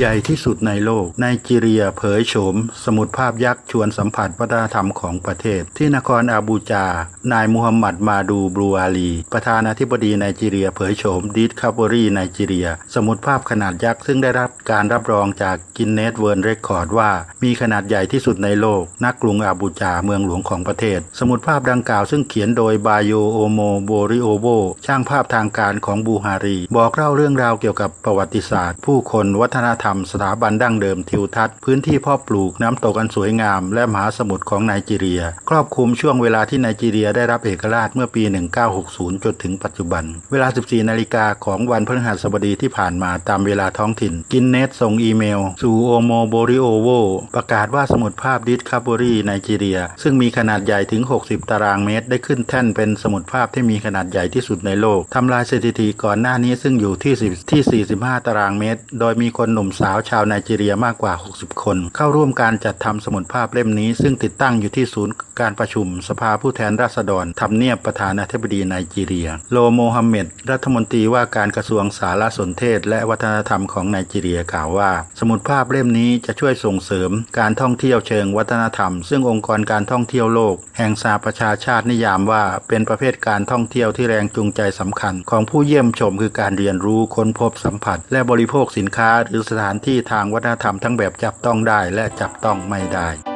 ใหญ่ที่สุดในโลกไนจีเรียเผยโฉม สมุดภาพยักษ์ชวนสัมผัสวัฒนธรรมของประเทศ ที่นครอาบูจา นายมูฮัมหมัดมาดูบลูอาลี ประธานาธิบดีไนจีเรียเผยโฉมดิสคัฟเวอรี่ไนจีเรีย สมุดภาพขนาดยักษ์ซึ่งได้รับการรับรองจากกินเนสเวิร์นเรคคอร์ดว่า มีขนาดใหญ่ที่สุดในโลกณกรุงอาบูจาเมืองหลวงของประเทศ สมุดภาพดังกล่าวซึ่งเขียนโดยบาโยโอโมโบริโอโวช่างภาพทางการของบูฮารี บอกเล่าเรื่องราวเกี่ยวกับประวัติศาสตร์ ผู้คนวัฒนธรรมสถาบันดั้งเดิมทิวทัศน์ พื้นที่พาะปลูกน้ำตกอันสวยงาม และมหาสมุทรของไนจีเรีย ครอบคลุมช่วงเวลาที่ไนจีเรียได้รับเอกราชเมื่อปี 1960 จนถึงปัจจุบัน เวลา 14 นาฬิกาของวันพฤหัสบดีที่ผ่านมาตามเวลาท้องถิ่น กินเนตส่งอีเมล สู่โอโมโบริโอโวประกาศว่าสมุดภาพดิสคัฟเวอรีไนจีเรีย ซึ่งมีขนาดใหญ่ถึง 60 ตารางเมตร ได้ขึ้นแท่นเป็นสมุดภาพที่มีขนาดใหญ่ที่สุดในโลกทำลายสถิติก่อนหน้านี้ซึ่งอยู่ที่10ที่ 45 ตารางเมตร โดยมีคนหนุ่มสาวชาวไนจีเรียมากกว่า 60 คน เข้าร่วมการจัดทำสมุดภาพเล่มนี้ ซึ่งติดตั้งอยู่ที่ศูนย์การประชุม สภาผู้แทนราษฎรทำเนียบประธานาธิบดีไนจีเรีย โลโมฮัมเหม็ดรัฐมนตรีว่าการกระทรวงสารสนเทศ และวัฒนธรรมของไนจีเรียกล่าวว่า สมุดภาพเล่มนี้จะช่วยส่งเสริม การท่องเที่ยวเชิงวัฒนธรรม ซึ่งองค์กรการท่องเที่ยวโลก แห่งสหประชาชาตินิยามว่า เป็นประเภทการท่องเที่ยวที่แรงจูงใจสำคัญ ของผู้เยี่ยมชมคือการเรียนรู้ค้นพบสัมผัส และบริโภคสินค้าหรือสถาถานที่ทางวัฒนธรรมทั้งแบบจับต้องได้และจับต้องไม่ได้